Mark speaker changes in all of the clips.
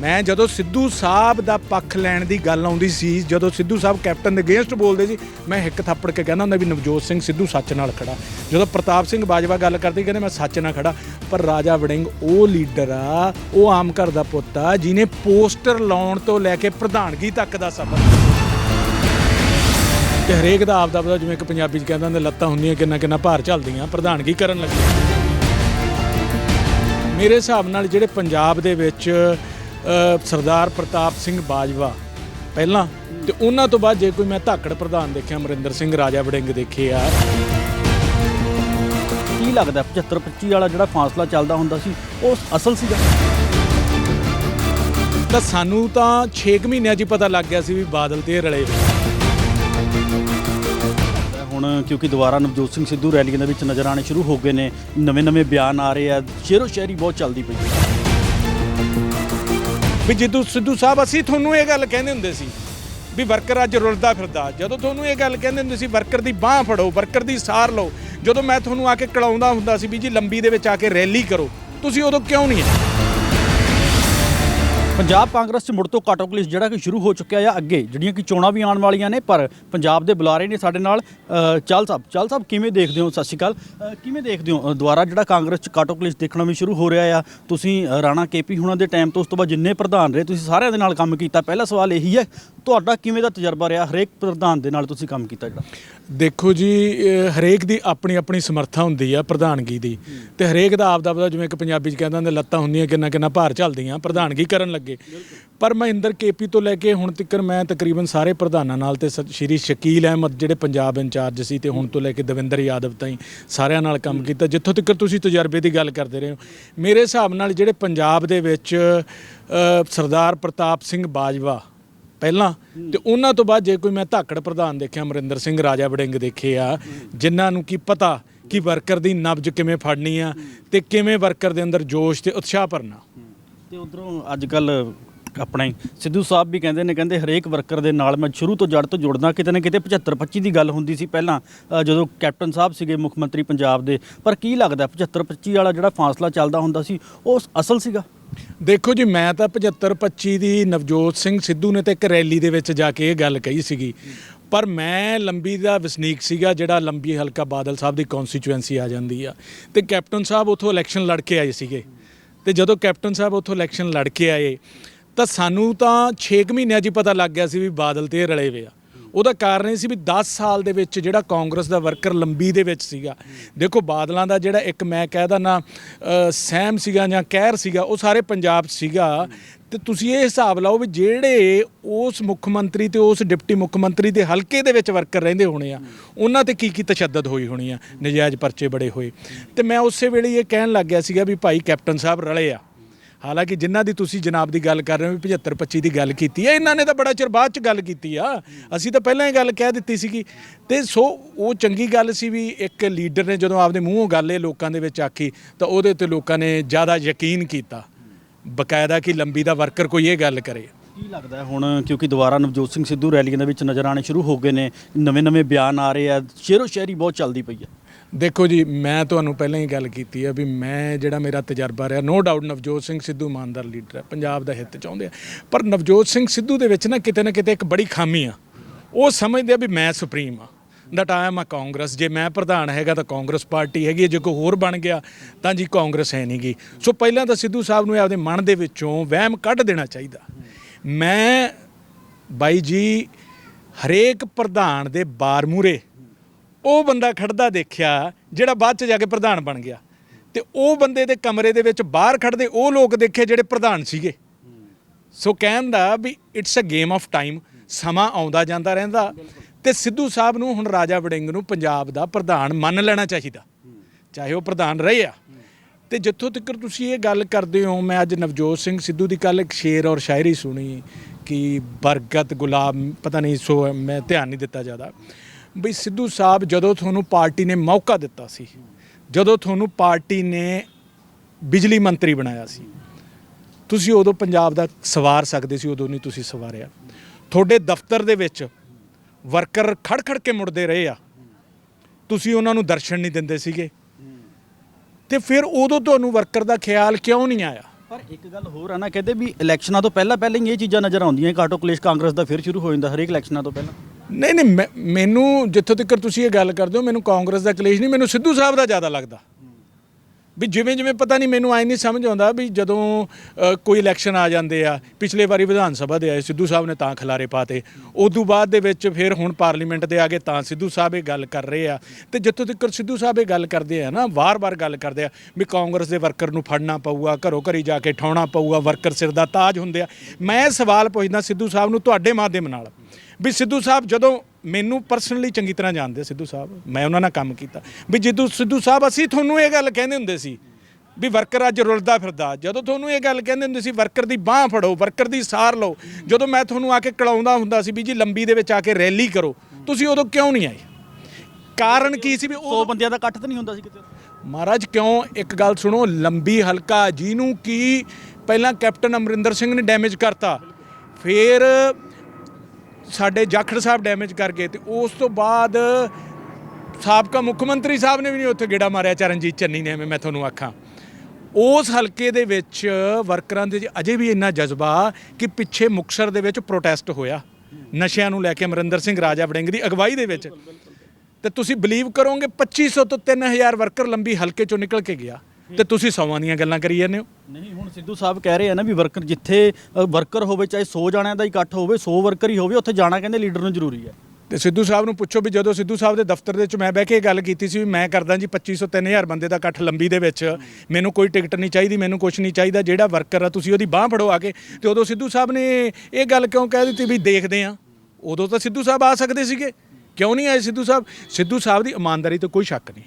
Speaker 1: ਮੈਂ ਜਦੋਂ ਸਿੱਧੂ ਸਾਹਿਬ ਦਾ ਪੱਖ ਲੈਣ ਦੀ ਗੱਲ ਆਉਂਦੀ ਸੀ, ਜਦੋਂ ਸਿੱਧੂ ਸਾਹਿਬ ਕੈਪਟਨ ਦੇ ਅਗੇਂਸਟ ਬੋਲਦੇ ਸੀ, ਮੈਂ ਇੱਕ ਥੱਪੜ ਕੇ ਕਹਿੰਦਾ ਹੁੰਦਾ ਵੀ ਨਵਜੋਤ ਸਿੰਘ ਸਿੱਧੂ ਸੱਚ ਨਾਲ ਖੜਾ। ਜਦੋਂ ਪ੍ਰਤਾਪ ਸਿੰਘ ਬਾਜਵਾ ਗੱਲ ਕਰਦੀ, ਕਹਿੰਦੇ ਮੈਂ ਸੱਚ ਨਾਲ ਖੜਾ। ਪਰ ਰਾਜਾ ਵੜਿੰਗ ਉਹ ਲੀਡਰ ਆ, ਉਹ ਆਮ ਘਰ ਦਾ ਪੁੱਤ ਆ ਜਿਨੇ ਪੋਸਟਰ ਲਾਉਣ ਤੋਂ ਲੈ ਕੇ ਪ੍ਰਧਾਨਗੀ ਤੱਕ ਦਾ ਸਫ਼ਰ। ਤੇ ਹਰੇਕ ਦਾ ਆਪਦਾ ਪਤਾ ਜਿਵੇਂ ਇੱਕ ਪੰਜਾਬੀ ਚ ਕਹਿੰਦਾ ਹੁੰਦਾ, ਲੱਤਾਂ ਹੁੰਦੀਆਂ ਕਿੰਨਾ ਕਿੰਨਾ ਭਾਰ ਝੱਲਦੀਆਂ ਪ੍ਰਧਾਨਗੀ ਕਰਨ ਲੱਗੇ। ਮੇਰੇ ਹਿਸਾਬ ਨਾਲ ਜਿਹੜੇ ਪੰਜਾਬ ਦੇ ਵਿੱਚ ਸਰਦਾਰ ਪ੍ਰਤਾਪ ਸਿੰਘ ਬਾਜਵਾ ਪਹਿਲਾਂ ਤੇ ਉਹਨਾਂ ਤੋਂ ਬਾਅਦ ਜੇ ਕੋਈ ਮੈਂ ਧਾਕੜ ਪ੍ਰਧਾਨ ਦੇਖਿਆ ਅਮਰਿੰਦਰ ਸਿੰਘ ਰਾਜਾ ਵੜਿੰਗ ਦੇਖੇ ਆ।
Speaker 2: ਕੀ ਲੱਗਦਾ 75 25 ਵਾਲਾ ਜਿਹੜਾ ਫਾਸਲਾ ਚੱਲਦਾ ਹੁੰਦਾ ਸੀ ਉਹ ਅਸਲ ਸੀਗਾ?
Speaker 1: ਤਾਂ ਸਾਨੂੰ ਤਾਂ 6 ਮਹੀਨਿਆਂ 'ਚ ਹੀ ਪਤਾ ਲੱਗ ਗਿਆ ਸੀ ਵੀ ਬਾਦਲ ਤੇ ਰਲੇ।
Speaker 2: ਹੁਣ ਕਿਉਂਕਿ ਦੁਬਾਰਾ ਨਵਜੋਤ ਸਿੰਘ ਸਿੱਧੂ ਰੈਲੀਆਂ ਦੇ ਵਿੱਚ ਨਜ਼ਰ ਆਣੇ ਸ਼ੁਰੂ ਹੋ ਗਏ ਨੇ ਨਵੇਂ-ਨਵੇਂ ਬਿਆਨ ਆ ਰਹੇ ਆ ਸ਼ੇਰੋ ਸ਼ਾਇਰੀ ਬਹੁਤ ਚੱਲਦੀ ਪਈ ਹੈ।
Speaker 1: ਵੀ ਜਿੱਦੂ ਸਿੱਧੂ ਸਾਹਿਬ, ਅਸੀਂ ਤੁਹਾਨੂੰ ਇਹ ਗੱਲ ਕਹਿੰਦੇ ਹੁੰਦੇ ਸੀ ਵੀ ਵਰਕਰ ਅੱਜ ਰੁਲਦਾ ਫਿਰਦਾ। ਜਦੋਂ ਤੁਹਾਨੂੰ ਇਹ ਗੱਲ ਕਹਿੰਦੇ ਹੁੰਦੇ ਸੀ, ਵਰਕਰ ਦੀ ਬਾਹ ਫੜੋ, ਵਰਕਰ ਦੀ ਸਾਰ ਲਓ। ਜਦੋਂ ਮੈਂ ਤੁਹਾਨੂੰ ਆ ਕੇ ਕਲਾਉਂਦਾ ਹੁੰਦਾ ਸੀ ਵੀ ਜੀ ਲੰਬੀ ਦੇ ਵਿੱਚ ਆ ਕੇ ਰੈਲੀ ਕਰੋ, ਤੁਸੀਂ ਉਦੋਂ ਕਿਉਂ ਨਹੀਂ ਆਏ?
Speaker 2: ਪੰਜਾਬ ਕਾਂਗਰਸ 'ਚ ਮੁੜ ਤੋਂ ਕਾਟੋ ਲਿਸਟ ਜਿਹੜਾ ਕਿ ਸ਼ੁਰੂ ਹੋ ਚੁੱਕਿਆ ਆ ਅੱਗੇ ਜਿਹੜੀਆਂ ਕਿ ਚੋਣਾਂ ਵੀ ਆਉਣ ਵਾਲੀਆਂ ਨੇ ਪਰ ਪੰਜਾਬ ਦੇ ਬੁਲਾਰੇ ਨੇ ਸਾਡੇ ਨਾਲ ਅ, ਚਾਲ ਸਾਹਿਬ ਚਾਲ ਸਾਹਿਬ ਕਿਵੇਂ ਦੇਖਦੇ ਹੋ? ਸਤਿ ਸ਼੍ਰੀ ਅਕਾਲ। ਕਿਵੇਂ ਦੇਖਦੇ ਹੋ? ਦੁਬਾਰਾ ਜਿਹੜਾ ਕਾਂਗਰਸ 'ਚ ਕਾਟੋ ਲਿਸਟ ਦੇਖਣਾ ਵੀ ਸ਼ੁਰੂ ਹੋ ਰਿਹਾ ਆ ਤੁਸੀਂ ਅ, ਰਾਣਾ ਕੇਪੀ ਹੁਣਾਂ ਦੇ ਟਾਈਮ ਤੋਂ ਉਸ ਤੋਂ ਬਾਅਦ ਜਿੰਨੇ ਪ੍ਰਧਾਨ ਰਹੇ ਤੁਸੀਂ ਸਾਰਿਆਂ ਦੇ ਨਾਲ ਕੰਮ ਕੀਤਾ। ਪਹਿਲਾ ਸਵਾਲ ਇਹੀ ਹੈ ਤੁਹਾਡਾ ਕਿਵੇਂ ਦਾ ਤਜਰਬਾ ਰਿਹਾ ਹਰੇਕ ਪ੍ਰਧਾਨ ਦੇ ਨਾਲ ਤੁਸੀਂ ਕੰਮ ਕੀਤਾ ਜਿਹੜਾ?
Speaker 1: ਦੇਖੋ ਜੀ ਹਰੇਕ ਦੀ ਆਪਣੀ ਆਪਣੀ ਸਮਰੱਥਾ ਹੁੰਦੀ ਆ ਪ੍ਰਧਾਨਗੀ ਦੀ। ਤੇ ਹਰੇਕ ਦਾ ਆਪ ਦਾ ਜਿਵੇਂ ਇੱਕ ਪੰਜਾਬੀ ਚ ਕਹਿੰਦਾ ਹੁੰਦੇ, ਲੱਤਾਂ ਹੁੰਦੀਆਂ ਕਿੰਨਾ ਕਿੰਨਾ ਭਾਰ ਝੱਲਦੀਆਂ ਪ੍ਰਧਾਨਗੀ ਕਰਨ ਲੱਗੇ। ਪਰ ਮਹਿੰਦਰ ਕੇਪੀ ਤੋਂ ਲੈ ਕੇ ਹੁਣ ਤੱਕ ਮੈਂ ਤਕਰੀਬਨ ਸਾਰੇ ਪ੍ਰਧਾਨਾਂ ਨਾਲ ਤੇ ਸ- ਸ਼੍ਰੀ ਸ਼ਕੀਲ ਅਹਿਮਦ ਜਿਹੜੇ ਪੰਜਾਬ ਇੰਚਾਰਜ ਸੀ ਤੇ ਹੁਣ ਤੋਂ ਲੈ ਕੇ ਦਵਿੰਦਰ ਯਾਦਵ ਤਾਈਂ ਸਾਰਿਆਂ ਨਾਲ ਕੰਮ ਕੀਤਾ। ਜਿੱਥੋਂ ਤੱਕ ਤੁਸੀਂ ਤਜਰਬੇ ਦੀ ਗੱਲ ਕਰਦੇ ਰਹੇ ਹੋ, ਮੇਰੇ ਹਿਸਾਬ ਨਾਲ ਜਿਹੜੇ ਪੰਜਾਬ ਦੇ ਵਿੱਚ ਸਰਦਾਰ ਪ੍ਰਤਾਪ ਸਿੰਘ ਬਾਜਵਾ ਪਹਿਲਾਂ ਤੇ ਉਹਨਾਂ ਤੋਂ ਬਾਅਦ ਜੇ ਕੋਈ ਮੈਂ ਧਾਕੜ ਪ੍ਰਧਾਨ ਦੇਖਿਆ ਅਮਰਿੰਦਰ ਸਿੰਘ ਰਾਜਾ ਵੜਿੰਗ ਦੇਖੇ ਆ ਜਿਨ੍ਹਾਂ ਨੂੰ ਕੀ ਪਤਾ ਕਿ ਵਰਕਰ ਦੀ ਨਬਜ ਕਿਵੇਂ ਫੜਨੀ ਆ ਤੇ ਕਿਵੇਂ ਵਰਕਰ ਦੇ ਅੰਦਰ ਜੋਸ਼ ਤੇ ਉਤਸ਼ਾਹ ਭਰਨਾ।
Speaker 2: ਤੇ ਉਧਰੋਂ ਅੱਜ ਕੱਲ ਆਪਣਾ ਹੀ ਸਿੱਧੂ ਸਾਹਿਬ ਵੀ ਕਹਿੰਦੇ ਨੇ ਕਹਿੰਦੇ ਹਰੇਕ ਵਰਕਰ ਦੇ ਨਾਲ ਮੈਂ ਸ਼ੁਰੂ ਤੋਂ ਜੜ ਤੋਂ ਜੁੜਦਾ ਕਿਤੇ ਨਾ ਕਿਤੇ 75 25 ਦੀ ਗੱਲ ਹੁੰਦੀ ਸੀ ਪਹਿਲਾਂ ਅ, ਜਦੋਂ ਕੈਪਟਨ ਸਾਹਿਬ ਸੀਗੇ ਮੁੱਖ ਮੰਤਰੀ ਪੰਜਾਬ ਦੇ ਪਰ ਕੀ ਲੱਗਦਾ 75 25 ਵਾਲਾ ਜਿਹੜਾ ਫਾਸਲਾ ਚੱਲਦਾ ਹੁੰਦਾ ਸੀ ਉਹ ਅਸਲ ਸੀਗਾ?
Speaker 1: ਦੇਖੋ ਜੀ, ਮੈਂ ਤਾਂ 75 25 ਦੀ ਨਵਜੋਤ ਸਿੰਘ ਸਿੱਧੂ ਨੇ ਤੇ ਇੱਕ ਰੈਲੀ ਦੇ ਵਿੱਚ ਜਾ ਕੇ ਇਹ ਗੱਲ ਕਹੀ ਸੀਗੀ। ਪਰ ਮੈਂ ਲੰਬੀ ਦਾ ਵਸਨੀਕ ਸੀਗਾ, ਜਿਹੜਾ ਲੰਬੀ ਹਲਕਾ ਬਾਦਲ ਸਾਹਿਬ ਦੀ ਕਨਸਟੀਚੁਐਂਸੀ ਆ ਜਾਂਦੀ ਆ। ਤੇ ਕੈਪਟਨ ਸਾਹਿਬ ਉਥੋਂ ਇਲੈਕਸ਼ਨ ਲੜ ਕੇ ਆਏ ਸੀਗੇ। ਤੇ ਜਦੋਂ ਕੈਪਟਨ ਸਾਹਿਬ ਉਥੋਂ ਇਲੈਕਸ਼ਨ ਲੜ ਕੇ ਆਏ, ਤਾਂ ਸਾਨੂੰ ਤਾਂ 6 ਮਹੀਨਿਆਂ 'ਚ ਹੀ ਪਤਾ ਲੱਗ ਗਿਆ ਸੀ ਵੀ ਬਾਦਲ ਤੇ ਰਲੇ ਹੋਏ ਆ। ਉਹਦਾ ਕਾਰਨ ਇਹ ਸੀ ਵੀ 10 ਸਾਲ ਦੇ ਵਿੱਚ ਜਿਹੜਾ ਕਾਂਗਰਸ ਦਾ ਵਰਕਰ ਲੰਬੀ ਦੇ ਵਿੱਚ ਸੀਗਾ, ਦੇਖੋ ਬਾਦਲਾਂ ਦਾ ਜਿਹੜਾ ਇੱਕ ਮੈਂ ਕਹਿਦਾ ਨਾ ਸਹਿਮ ਸੀਗਾ ਜਾਂ ਕਹਿਰ ਸੀਗਾ, ਉਹ ਸਾਰੇ ਪੰਜਾਬ 'ਚ ਸੀਗਾ। ਤੇ ਤੁਸੀਂ ਇਹ ਹਿਸਾਬ ਲਾਓ ਵੀ ਜਿਹੜੇ ਉਸ ਮੁੱਖ ਮੰਤਰੀ ਤੇ ਉਸ ਡਿਪਟੀ ਮੁੱਖ ਮੰਤਰੀ ਦੇ ਹਲਕੇ ਦੇ ਵਿੱਚ ਵਰਕਰ ਰਹਿੰਦੇ ਹੋਣੇ ਆ, ਉਹਨਾਂ ਤੇ ਕੀ ਕੀ ਤਸ਼ੱਦਦ ਹੋਈ ਹੋਣੀ ਆ, ਨਜਾਇਜ਼ ਪਰਚੇ ਬੜੇ ਹੋਏ। ਤੇ ਮੈਂ ਉਸੇ ਵੇਲੇ ਇਹ ਕਹਿਣ ਲੱਗ ਗਿਆ ਸੀਗਾ ਵੀ ਭਾਈ ਕੈਪਟਨ ਸਾਹਿਬ ਰਲੇ ਆ। ਹਾਲਾਂਕਿ ਜਿਨ੍ਹਾਂ ਦੀ ਤੁਸੀਂ ਜਨਾਬ ਦੀ ਗੱਲ ਕਰ ਰਹੇ ਹੋ ਵੀ 75 25 ਦੀ ਗੱਲ ਕੀਤੀ ਹੈ, ਇਹਨਾਂ ਨੇ ਤਾਂ ਬੜਾ ਚਿਰ ਬਾਅਦ ਚ ਗੱਲ ਕੀਤੀ ਆ। ਅਸੀਂ ਤਾਂ ਪਹਿਲਾਂ ਹੀ ਗੱਲ ਕਹਿ ਦਿੱਤੀ ਸੀਗੀ ਤੇ ਸੋ ਉਹ ਚੰਗੀ ਗੱਲ ਸੀ ਵੀ ਇੱਕ ਲੀਡਰ ਨੇ ਜਦੋਂ ਆਪਦੇ ਮੂੰਹੋਂ ਗੱਲ ਇਹ ਲੋਕਾਂ ਦੇ ਵਿੱਚ ਆਖੀ, ਤਾਂ ਉਹਦੇ ਤੇ ਲੋਕਾਂ ਨੇ ਜ਼ਿਆਦਾ ਯਕੀਨ ਕੀਤਾ। ਬਕਾਇਦਾ ਕਿ ਲੰਬੀ ਦਾ ਵਰਕਰ ਕੋਈ ਇਹ ਗੱਲ ਕਰੇ।
Speaker 2: ਕੀ ਲੱਗਦਾ ਹੁਣ, ਕਿਉਂਕਿ ਦੁਬਾਰਾ ਨਵਜੋਤ ਸਿੰਘ ਸਿੱਧੂ ਰੈਲੀਆਂ ਦੇ ਵਿੱਚ ਨਜ਼ਰ ਆਣੇ ਸ਼ੁਰੂ ਹੋ ਗਏ ਨੇ, ਨਵੇਂ-ਨਵੇਂ ਬਿਆਨ ਆ ਰਹੇ ਆ ਸ਼ੇਰੋ ਸ਼ਾਇਰੀ ਬਹੁਤ ਚੱਲਦੀ ਪਈ ਹੈ
Speaker 1: ਦੇਖੋ ਜੀ ਮੈਂ ਤੁਹਾਨੂੰ ਪਹਿਲਾਂ ਹੀ ਗੱਲ ਕੀਤੀ ਆ ਵੀ ਮੈਂ ਜਿਹੜਾ ਮੇਰਾ ਤਜਰਬਾ ਰਿਹਾ ਨੋ ਡਾਊਟ ਨਵਜੋਤ ਸਿੰਘ ਸਿੱਧੂ ਇਮਾਨਦਾਰ ਲੀਡਰ ਹੈ ਪੰਜਾਬ ਦਾ ਹਿੱਤ ਚਾਹੁੰਦੇ ਆ। ਪਰ ਨਵਜੋਤ ਸਿੰਘ ਸਿੱਧੂ ਦੇ ਵਿੱਚ ਨਾ ਕਿਤੇ ਨਾ ਕਿਤੇ ਇੱਕ ਬੜੀ ਖਾਮੀ ਆ। ਉਹ ਸਮਝਦੇ ਆ ਵੀ ਮੈਂ ਸੁਪਰੀਮ ਆ। ਦਟ ਆਈ ਐਮ ਅ ਕਾਂਗਰਸ ਜੇ ਮੈਂ ਪ੍ਰਧਾਨ ਹੈਗਾ ਤਾਂ ਕਾਂਗਰਸ ਪਾਰਟੀ ਹੈਗੀ ਹੈ, ਜੇ ਕੋਈ ਹੋਰ ਬਣ ਗਿਆ ਤਾਂ ਜੀ ਕਾਂਗਰਸ ਹੈ ਨਹੀਂਗੀ ਸੋ ਪਹਿਲਾਂ ਤਾਂ ਸਿੱਧੂ ਸਾਹਿਬ ਨੂੰ ਆਪਦੇ ਮਨ ਦੇ ਵਿੱਚੋਂ ਵਹਿਮ ਕੱਢ ਦੇਣਾ ਚਾਹੀਦਾ। ਮੈਂ ਬਾਈ ਜੀ ਹਰੇਕ ਪ੍ਰਧਾਨ ਦੇ ਬਾਰਮੂਰੇ ਉਹ ਬੰਦਾ ਖੜਦਾ ਦੇਖਿਆ ਜਿਹੜਾ ਬਾਅਦ ਚ ਜਾ ਕੇ ਪ੍ਰਧਾਨ ਬਣ ਗਿਆ। ਤੇ ਉਹ ਬੰਦੇ ਦੇ ਕਮਰੇ ਦੇ ਵਿੱਚ ਬਾਹਰ ਖੜਦੇ ਉਹ ਲੋਕ ਦੇਖੇ ਜਿਹੜੇ ਪ੍ਰਧਾਨ ਸੀਗੇ। ਸੋ ਕਹਿਣ ਦਾ ਵੀ it's a game of time ਸਮਾਂ ਆਉਂਦਾ ਜਾਂਦਾ ਰਹਿੰਦਾ ਤੇ ਸਿੱਧੂ ਸਾਹਿਬ ਨੂੰ ਹੁਣ ਰਾਜਾ ਵੜਿੰਗ ਨੂੰ ਪੰਜਾਬ ਦਾ ਪ੍ਰਧਾਨ ਮੰਨ ਲੈਣਾ ਚਾਹੀਦਾ। ਚਾਹੇ ਉਹ ਪ੍ਰਧਾਨ ਰਹੇ ਆ। ਤੇ ਜਿੱਥੋਂ ਤੱਕ ਤੁਸੀਂ ਇਹ ਗੱਲ ਕਰਦੇ ਹੋ, ਮੈਂ ਅੱਜ ਨਵਜੋਤ ਸਿੰਘ ਸਿੱਧੂ ਦੀ ਕੱਲ ਇੱਕ ਸ਼ੇਰ ਔਰ ਸ਼ਾਇਰੀ ਸੁਣੀ ਕਿ ਬਰਗਤ ਗੁਲਾਬ ਪਤਾ ਨਹੀਂ ਸੋ ਮੈਂ ਧਿਆਨ ਨਹੀਂ ਦਿੱਤਾ ਜ਼ਿਆਦਾ। ਬਈ ਸਿੱਧੂ ਸਾਹਿਬ ਜਦੋਂ ਤੁਹਾਨੂੰ ਪਾਰਟੀ ਨੇ ਮੌਕਾ ਦਿੱਤਾ ਸੀ, ਜਦੋਂ ਤੁਹਾਨੂੰ ਪਾਰਟੀ ਨੇ ਬਿਜਲੀ ਮੰਤਰੀ ਬਣਾਇਆ ਸੀ, ਤੁਸੀਂ ਉਦੋਂ ਪੰਜਾਬ ਦਾ ਸਵਾਰ ਸਕਦੇ ਸੀ, ਉਦੋਂ ਨਹੀਂ ਤੁਸੀਂ ਸਵਾਰਿਆ। ਤੁਹਾਡੇ ਦਫ਼ਤਰ ਦੇ ਵਿੱਚ ਵਰਕਰ ਖੜ ਖੜ ਕੇ ਮੁੜਦੇ ਰਹੇ ਆ। ਤੁਸੀਂ ਉਹਨਾਂ ਨੂੰ ਦਰਸ਼ਨ ਨਹੀਂ ਦਿੰਦੇ ਸੀਗੇ। ਤੇ ਫਿਰ ਉਦੋਂ ਤੁਹਾਨੂੰ ਵਰਕਰ ਦਾ ਖਿਆਲ ਕਿਉਂ ਨਹੀਂ ਆਇਆ?
Speaker 2: ਪਰ ਇੱਕ ਗੱਲ ਹੋਰ ਆ ਨਾ, ਕਹਿੰਦੇ ਵੀ ਇਲੈਕਸ਼ਨਾਂ ਤੋਂ ਪਹਿਲਾਂ ਪਹਿਲਾਂ ਹੀ ਇਹ ਚੀਜ਼ਾਂ ਨਜ਼ਰ ਆਉਂਦੀਆਂ ਕਾਟੋ ਕਲੇਸ਼ ਕਾਂਗਰਸ ਦਾ ਫਿਰ ਸ਼ੁਰੂ ਹੋ ਜਾਂਦਾ, ਹਰੇਕ ਇਲੈਕਸ਼ਨਾਂ ਤੋਂ ਪਹਿਲਾਂ।
Speaker 1: ਨਹੀਂ ਨਹੀਂ, ਮੈਂ- ਮੈਨੂੰ ਜਿੱਥੋਂ ਤੱਕ ਤੁਸੀਂ ਇਹ ਗੱਲ ਕਰਦੇ ਹੋ, ਮੈਨੂੰ ਕਾਂਗਰਸ ਦਾ ਕਲੇਸ਼ ਨਹੀਂ, ਮੈਨੂੰ ਸਿੱਧੂ ਸਾਹਿਬ ਦਾ ਜ਼ਿਆਦਾ ਲੱਗਦਾ। ਵੀ ਜਿਵੇਂ ਜਿਵੇਂ ਪਤਾ ਨਹੀਂ ਮੈਨੂੰ ਆਈ ਨਹੀਂ ਸਮਝ ਆਉਂਦਾ ਵੀ ਜਦੋਂ ਕੋਈ ਇਲੈਕਸ਼ਨ ਆ ਜਾਂਦੇ ਆ, ਪਿਛਲੇ ਵਾਰੀ ਵਿਧਾਨ ਸਭਾ ਦੇ ਆਏ, ਸਿੱਧੂ ਸਾਹਿਬ ਨੇ ਤਾਂ ਖਿਲਾਰੇ ਪਾਤੇ ਉਸ ਤੋਂ ਬਾਅਦ ਦੇ ਵਿੱਚ ਫਿਰ ਹੁਣ ਪਾਰਲੀਮੈਂਟ ਦੇ ਆ ਗਏ, ਤਾਂ ਸਿੱਧੂ ਸਾਹਿਬ ਇਹ ਗੱਲ ਕਰ ਰਹੇ ਆ। ਤੇ ਜਿੱਥੋਂ ਤੱਕ ਸਿੱਧੂ ਸਾਹਿਬ ਇਹ ਗੱਲ ਕਰਦੇ ਆ ਨਾ, ਵਾਰ-ਵਾਰ ਗੱਲ ਕਰਦੇ ਆ ਵੀ ਕਾਂਗਰਸ ਦੇ ਵਰਕਰ ਨੂੰ ਫੜਨਾ ਪਊਗਾ, ਘਰੋਂ ਘਰੀ ਜਾ ਕੇ ਠਾਉਣਾ ਪਊਗਾ, ਵਰਕਰ ਸਿਰ ਦਾ ਤਾਜ ਹੁੰਦੇ ਆ। ਮੈਂ ਸਵਾਲ ਪੁੱਛਦਾ ਸਿੱਧੂ ਸਾਹਿਬ ਨੂੰ ਤੁਹਾਡੇ ਮਾਧਿਅਮ ਨਾਲ, ਵੀ ਸਿੱਧੂ ਸਾਹਿਬ ਜਦੋਂ ਮੈਨੂੰ ਪਰਸਨਲੀ ਚੰਗੀ ਤਰ੍ਹਾਂ ਜਾਣਦੇ ਸਿੱਧੂ ਸਾਹਿਬ। ਮੈਂ ਉਹਨਾਂ ਨਾਲ ਕੰਮ ਕੀਤਾ। ਵੀ ਜਿੱਦੂ ਸਿੱਧੂ ਸਾਹਿਬ ਅਸੀਂ ਤੁਹਾਨੂੰ ਇਹ ਗੱਲ ਕਹਿੰਦੇ ਹੁੰਦੇ ਸੀ ਵੀ ਵਰਕਰ ਅੱਜ ਰੁਲਦਾ ਫਿਰਦਾ ਜਦੋਂ ਤੁਹਾਨੂੰ ਇਹ ਗੱਲ ਕਹਿੰਦੇ ਹੁੰਦੇ ਸੀ ਵਰਕਰ ਦੀ ਬਾਹ ਫੜੋ ਵਰਕਰ ਦੀ ਸਾਰ ਲਓ ਜਦੋਂ ਮੈਂ ਤੁਹਾਨੂੰ ਆ ਕੇ ਕਲਾਉਂਦਾ ਹੁੰਦਾ ਸੀ ਵੀ ਜੀ ਲੰਬੀ ਦੇ ਵਿੱਚ ਆ ਕੇ ਰੈਲੀ ਕਰੋ ਤੁਸੀਂ ਉਦੋਂ ਕਿਉਂ ਨਹੀਂ ਆਏ? ਕਾਰਨ ਕੀ ਸੀ ਵੀ
Speaker 2: 100
Speaker 1: ਉਹ
Speaker 2: ਬੰਦਿਆਂ ਦਾ ਇਕੱਠ ਤਾਂ ਨਹੀਂ ਹੁੰਦਾ ਸੀ ਕਿਤੇ?
Speaker 1: ਮਹਾਰਾਜ ਕਿਉਂ? ਇੱਕ ਗੱਲ ਸੁਣੋ ਲੰਬੀ ਹਲਕਾ ਜਿਹਨੂੰ ਕੀ ਪਹਿਲਾਂ ਕੈਪਟਨ ਅਮਰਿੰਦਰ ਸਿੰਘ ਨੇ ਡੈਮੇਜ ਕਰਤਾ ਫਿਰ ਸਾਡੇ ਜਾਖੜ ਸਾਹਿਬ ਡੈਮੇਜ ਕਰ ਗਏ ਤੇ ਉਸ ਤੋਂ ਬਾਅਦ ਸਾਬਕਾ ਮੁੱਖ ਮੰਤਰੀ ਸਾਹਿਬ ਨੇ ਵੀ ਨਹੀਂ ਉੱਥੇ ਗੇੜਾ ਮਾਰਿਆ, ਚਰਨਜੀਤ ਚੰਨੀ ਨੇ, ਐਵੇਂ ਮੈਂ ਤੁਹਾਨੂੰ ਆਖਾਂ। ਉਸ ਹਲਕੇ ਦੇ ਵਿੱਚ ਵਰਕਰਾਂ ਦੇ ਅਜੇ ਵੀ ਇੰਨਾ ਜਜ਼ਬਾ ਕਿ ਪਿੱਛੇ ਮੁਕਸਰ ਦੇ ਵਿੱਚ ਪ੍ਰੋਟੈਸਟ ਹੋਇਆ। ਨਸ਼ਿਆਂ ਨੂੰ ਲੈ ਕੇ ਅਮਰਿੰਦਰ ਸਿੰਘ ਰਾਜਾ ਵੜਿੰਗ ਦੀ ਅਗਵਾਈ ਦੇ ਵਿੱਚ। ਤੇ ਤੁਸੀਂ ਬਲੀਵ ਕਰੋਗੇ 2500 ਤੋਂ 3000 ਵਰਕਰ ਲੰਬੀ ਹਲਕੇ ਚੋਂ ਨਿਕਲ ਕੇ ਗਿਆ। ਤੇ ਤੁਸੀਂ ਸੌਵਾਂ ਦੀਆਂ ਗੱਲਾਂ ਕਰੀ ਜਾਂਦੇ ਹੋ?
Speaker 2: ਨਹੀਂ ਹੁਣ ਸਿੱਧੂ ਸਾਹਿਬ ਕਹਿ ਰਹੇ ਆ ਨਾ ਵੀ ਵਰਕਰ ਜਿੱਥੇ ਵਰਕਰ ਹੋਵੇ ਚਾਹੇ 100 ਜਾਣਿਆਂ ਦਾ ਇਕੱਠ ਹੋਵੇ 100 ਵਰਕਰ ਹੀ ਹੋਵੇ ਉੱਥੇ ਜਾਣਾ ਕਹਿੰਦੇ ਲੀਡਰ ਨੂੰ ਜ਼ਰੂਰੀ ਹੈ।
Speaker 1: ਤੇ ਸਿੱਧੂ ਸਾਹਿਬ ਨੂੰ ਪੁੱਛੋ ਵੀ ਜਦੋਂ ਸਿੱਧੂ ਸਾਹਿਬ ਦੇ ਦਫ਼ਤਰ ਦੇ ਵਿੱਚ ਮੈਂ ਬਹਿ ਕੇ ਇਹ ਗੱਲ ਕੀਤੀ ਸੀ ਵੀ ਮੈਂ ਕਰਦਾ ਜੀ 2500 3000 ਬੰਦੇ ਦਾ ਇਕੱਠ ਲੰਬੀ ਦੇ ਵਿੱਚ ਮੈਨੂੰ ਕੋਈ ਟਿਕਟ ਨਹੀਂ ਚਾਹੀਦੀ ਮੈਨੂੰ ਕੁਝ ਨਹੀਂ ਚਾਹੀਦਾ ਜਿਹੜਾ ਵਰਕਰ ਆ ਤੁਸੀਂ ਉਹਦੀ ਬਾਹ ਫੜੋ ਆ ਕੇ। ਤੇ ਉਦੋਂ ਸਿੱਧੂ ਸਾਹਿਬ ਨੇ ਇਹ ਗੱਲ ਕਿਉਂ ਕਹਿ ਦਿੱਤੀ ਵੀ ਦੇਖਦੇ ਆ ਉਦੋਂ ਤਾਂ ਸਿੱਧੂ ਸਾਹਿਬ ਆ ਸਕਦੇ ਸੀਗੇ। ਕਿਉਂ ਨਹੀਂ ਆਏ ਸਿੱਧੂ ਸਾਹਿਬ? ਸਿੱਧੂ ਸਾਹਿਬ ਦੀ ਇਮਾਨਦਾਰੀ ਤੇ ਕੋਈ ਸ਼ੱਕ ਨਹੀਂ।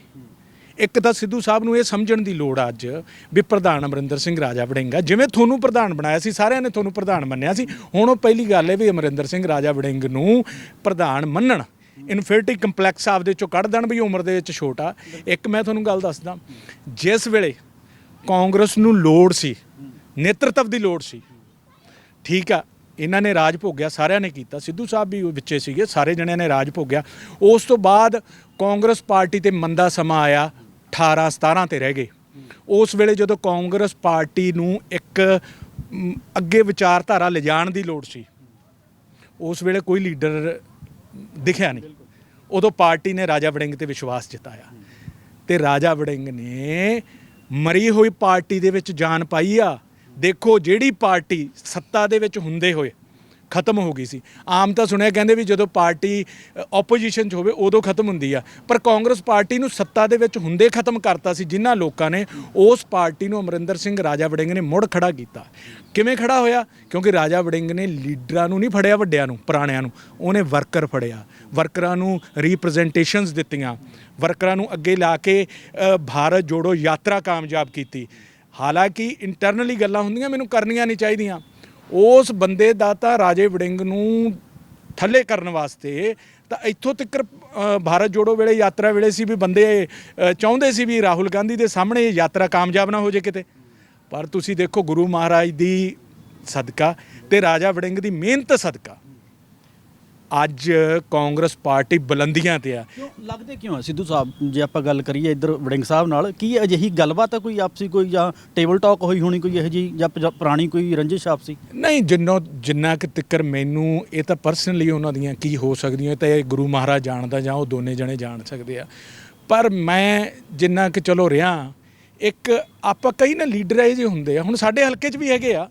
Speaker 1: ਇੱਕ ਤਾਂ ਸਿੱਧੂ ਸਾਹਿਬ ਨੂੰ ਇਹ ਸਮਝਣ ਦੀ ਲੋੜ ਆ ਅੱਜ ਵੀ ਪ੍ਰਧਾਨ ਅਮਰਿੰਦਰ ਸਿੰਘ, ਰਾਜਾ ਵੜਿੰਗਾ ਜਿਵੇਂ ਤੁਹਾਨੂੰ ਪ੍ਰਧਾਨ ਬਣਾਇਆ ਸੀ, ਸਾਰਿਆਂ ਨੇ ਤੁਹਾਨੂੰ ਪ੍ਰਧਾਨ ਮੰਨਿਆ ਸੀ। ਹੁਣ ਉਹ ਪਹਿਲੀ ਗੱਲ ਹੈ ਵੀ ਅਮਰਿੰਦਰ ਸਿੰਘ, ਰਾਜਾ ਵੜਿੰਗ ਨੂੰ ਪ੍ਰਧਾਨ ਮੰਨਣ। ਇਨਫਿਨਿਟੀ ਕੰਪਲੈਕਸ ਆਪਦੇ ਚੋਂ ਕੱਢ ਦੇਣ ਵੀ ਉਮਰ ਦੇ ਵਿੱਚ ਛੋਟਾ ਇੱਕ ਮੈਂ ਤੁਹਾਨੂੰ ਗੱਲ ਦੱਸਦਾ, ਜਿਸ ਵੇਲੇ ਕਾਂਗਰਸ ਨੂੰ ਲੋੜ ਸੀ, ਨੇਤਰਤਵ ਦੀ ਲੋੜ ਸੀ, ਠੀਕ ਆ, ਇਹਨਾਂ ਨੇ ਰਾਜ ਭੋਗਿਆ, ਸਾਰਿਆਂ ਨੇ ਕੀਤਾ, ਸਿੱਧੂ ਸਾਹਿਬ ਵੀ ਵਿੱਚੇ ਸੀਗੇ, ਸਾਰੇ ਜਣਿਆਂ ਨੇ ਰਾਜ ਭੋਗਿਆ। ਉਸ ਤੋਂ ਬਾਅਦ ਕਾਂਗਰਸ ਪਾਰਟੀ ਤੇ ਮੰਦਾ ਸਮਾਂ ਆਇਆ 18 17 ਤੇ ਰਹਿ ਗਏ। ਉਸ ਵੇਲੇ ਜਦੋਂ ਕਾਂਗਰਸ ਪਾਰਟੀ ਨੂੰ ਇੱਕ ਅੱਗੇ ਵਿਚਾਰਧਾਰਾ ਲਿਜਾਣ ਦੀ ਲੋੜ ਸੀ, ਉਸ ਵੇਲੇ ਕੋਈ ਲੀਡਰ ਦਿਖਿਆ ਨਹੀਂ। ਉਦੋਂ ਪਾਰਟੀ ਨੇ ਰਾਜਾ ਵੜਿੰਗ ਤੇ ਵਿਸ਼ਵਾਸ ਜਤਾਇਆ ਤੇ ਰਾਜਾ ਵੜਿੰਗ ਨੇ ਮਰੀ ਹੋਈ ਪਾਰਟੀ ਦੇ ਵਿੱਚ ਜਾਨ ਪਾਈ ਆ। ਦੇਖੋ ਜਿਹੜੀ ਪਾਰਟੀ ਸੱਤਾ ਦੇ ਵਿੱਚ ਹੁੰਦੇ ਹੋਏ ਖਤਮ ਹੋ ਗਈ ਸੀ। ਆਮ ਤਾਂ ਸੁਣਿਆ ਕਹਿੰਦੇ ਵੀ ਜਦੋਂ ਪਾਰਟੀ ਆਪੋਜੀਸ਼ਨ 'ਚ ਹੋਵੇ ਉਦੋਂ ਖਤਮ ਹੁੰਦੀ ਆ। ਪਰ ਕਾਂਗਰਸ ਪਾਰਟੀ ਨੂੰ ਸੱਤਾ ਦੇ ਵਿੱਚ ਹੁੰਦੇ ਖਤਮ ਕਰਤਾ ਸੀ ਜਿਨ੍ਹਾਂ ਲੋਕਾਂ ਨੇ ਉਸ ਪਾਰਟੀ ਨੂੰ ਅਮਰਿੰਦਰ ਸਿੰਘ, ਰਾਜਾ ਵੜਿੰਗ ਨੇ ਮੁੜ ਖੜਾ ਕੀਤਾ। ਕਿਵੇਂ ਖੜਾ ਹੋਇਆ? ਕਿਉਂਕਿ ਰਾਜਾ ਵੜਿੰਗ ਨੇ ਲੀਡਰਾਂ ਨੂੰ ਨਹੀਂ ਫੜਿਆ, ਵੱਡਿਆਂ ਨੂੰ, ਪੁਰਾਣਿਆਂ ਨੂੰ। ਉਹਨੇ ਵਰਕਰ ਫੜਿਆ। ਵਰਕਰਾਂ ਨੂੰ ਰੀਪ੍ਰੈਜ਼ੈਂਟੇਸ਼ਨਸ ਦਿੱਤੀਆਂ। ਵਰਕਰਾਂ ਨੂੰ ਅੱਗੇ ਲਾ ਕੇ ਭਾਰਤ ਜੋੜੋ ਯਾਤਰਾ ਕਾਮਯਾਬ ਕੀਤੀ। ਹਾਲਾਂਕਿ ਇੰਟਰਨਲੀ ਗੱਲਾਂ ਹੁੰਦੀਆਂ, ਮੈਨੂੰ ਕਰਨੀਆਂ ਨਹੀਂ ਚਾਹੀਦੀਆਂ। ਉਸ ਬੰਦੇ ਦਾ ਤਾਂ ਰਾਜੇ ਵੜਿੰਗ ਨੂੰ ਥੱਲੇ ਕਰਨ ਵਾਸਤੇ ਤਾਂ ਇੱਥੋਂ ਤੱਕ ਭਾਰਤ ਜੋੜੋ ਵੇਲੇ ਯਾਤਰਾ ਵੇਲੇ ਸੀ ਵੀ ਬੰਦੇ ਚਾਹੁੰਦੇ ਸੀ ਵੀ ਰਾਹੁਲ ਗਾਂਧੀ ਦੇ ਸਾਹਮਣੇ ਇਹ ਯਾਤਰਾ ਕਾਮਯਾਬ ਨਾ ਹੋ ਜੇ ਕਿਤੇ। ਪਰ ਤੁਸੀਂ ਦੇਖੋ ਗੁਰੂ ਮਹਾਰਾਜ ਦੀ ਸਦਕਾ ਤੇ ਰਾਜਾ ਵੜਿੰਗ ਦੀ ਮਿਹਨਤ ਸਦਕਾ। ਅੱਜ ਕਾਂਗਰਸ ਪਾਰਟੀ ਬੁਲੰਦੀਆਂ ਤੇ ਆ।
Speaker 2: ਕਿਉਂ ਲੱਗਦੇ ਕਿਉਂ ਆ? ਸਿੱਧੂ ਸਾਹਿਬ ਜੇ ਆਪਾਂ ਗੱਲ ਕਰੀਏ ਇੱਧਰ ਵੜਿੰਗ ਸਾਹਿਬ ਨਾਲ ਕੀ ਅਜਿਹੀ ਗੱਲਬਾਤ ਹੈ ਕੋਈ ਆਪਸੀ ਕੋਈ ਜਾਂ ਟੇਬਲ ਟਾਕ ਹੋਈ ਹੋਣੀ ਕੋਈ ਇਹੋ ਜੀ ਜਾਂ ਪ- ਪੁਰਾਣੀ ਕੋਈ ਰੰਜਿਸ਼ ਆਪਸੀ?
Speaker 1: ਨਹੀਂ ਜਿੰਨੋ ਜਿੰਨਾ ਕਿ ਤਿੱਕਰ ਮੈਨੂੰ ਇਹ ਤਾਂ ਪਰਸਨਲੀ ਉਹਨਾਂ ਦੀਆਂ ਕੀ ਹੋ ਸਕਦੀਆਂ ਇਹ ਤਾਂ ਇਹ ਗੁਰੂ ਮਹਾਰਾਜ ਜਾਣਦਾ ਜਾਂ ਉਹ ਦੋਨੇ ਜਣੇ ਜਾਣ ਸਕਦੇ ਆ। ਪਰ ਮੈਂ ਜਿੰਨਾ ਕਿ ਚਲੋ ਰਿਹਾ ਇੱਕ ਆਪਾਂ ਕਈ ਨਾ ਲੀਡਰ ਇਹ ਜਿਹੇ ਹੁੰਦੇ ਆ ਹੁਣ ਸਾਡੇ ਹਲਕੇ 'ਚ ਵੀ ਹੈਗੇ ਆ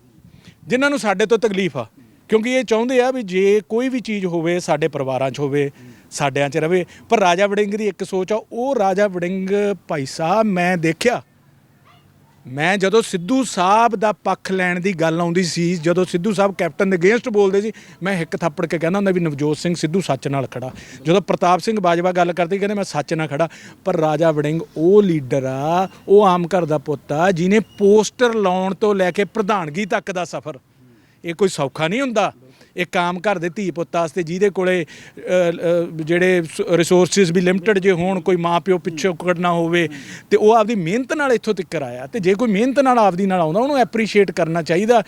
Speaker 1: ਜਿਨ੍ਹਾਂ ਨੂੰ ਸਾਡੇ ਤੋਂ ਤਕਲੀਫ ਆ। ਕਿਉਂਕਿ ਇਹ ਚਾਹੁੰਦੇ ਆ ਵੀ ਜੇ ਕੋਈ ਵੀ ਚੀਜ਼ ਹੋਵੇ, ਸਾਡੇ ਪਰਿਵਾਰਾਂ 'ਚ ਹੋਵੇ, ਸਾਡਿਆਂ 'ਚ ਰਵੇ, ਪਰ ਰਾਜਾ ਵੜਿੰਗ ਦੀ ਇੱਕ ਸੋਚ ਆ, ਉਹ ਰਾਜਾ ਵੜਿੰਗ ਭਾਈ ਸਾਹਿਬ, ਮੈਂ ਦੇਖਿਆ, ਮੈਂ ਜਦੋਂ ਸਿੱਧੂ ਸਾਹਿਬ ਦਾ ਪੱਖ ਲੈਣ ਦੀ ਗੱਲ ਆਉਂਦੀ ਸੀ, ਜਦੋਂ ਸਿੱਧੂ ਸਾਹਿਬ ਕੈਪਟਨ ਦੇ ਅਗੇਂਸਟ ਬੋਲਦੇ ਸੀ, ਮੈਂ ਇੱਕ ਥੱਪੜ ਕੇ ਕਹਿੰਦਾ ਹੁੰਦਾ ਵੀ ਨਵਜੋਤ ਸਿੰਘ ਸਿੱਧੂ ਸੱਚ ਨਾਲ ਖੜਾ। ਜਦੋਂ ਪ੍ਰਤਾਪ ਸਿੰਘ ਬਾਜਵਾ ਗੱਲ ਕਰਦੇ, ਕਹਿੰਦੇ ਮੈਂ ਸੱਚ ਨਾਲ ਖੜਾ, ਪਰ ਰਾਜਾ ਵੜਿੰਗ ਉਹ ਲੀਡਰ ਆ, ਉਹ ਆਮ ਘਰ ਦਾ ਪੁੱਤ ਆ, ਜਿਹਨੇ ਪੋਸਟਰ ਲਾਉਣ ਤੋਂ ਲੈ ਕੇ ਪ੍ਰਧਾਨਗੀ ਤੱਕ ਦਾ ਸਫ਼ਰ। ਇਹ ਕੋਈ ਸੌਖਾ ਨਹੀਂ ਹੁੰਦਾ। ਇੱਕ ਆਮ ਘਰ ਦੇ ਧੀ ਪੁੱਤ ਵਾਸਤੇ, ਜਿਹਦੇ ਕੋਲੇ ਜਿਹੜੇ ਰਿਸੋਰਸਿਸ ਵੀ ਲਿਮਟਿਡ ਜੇ ਹੋਣ, ਕੋਈ ਮਾਪਿਓ ਪਿੱਛੇ ਕੱਢਣਾ ਹੋਵੇ, ਤੇ ਉਹ ਆਪਦੀ ਮਿਹਨਤ ਨਾਲ ਇੱਥੋਂ ਤੱਕ ਆਇਆ। ਤੇ ਜੇ ਕੋਈ ਮਿਹਨਤ ਨਾਲ ਆਪਦੀ ਨਾਲ ਆਉਂਦਾ, ਉਹਨੂੰ ਐਪਰੀਸ਼ੀਏਟ ਕਰਨਾ ਚਾਹੀਦਾ,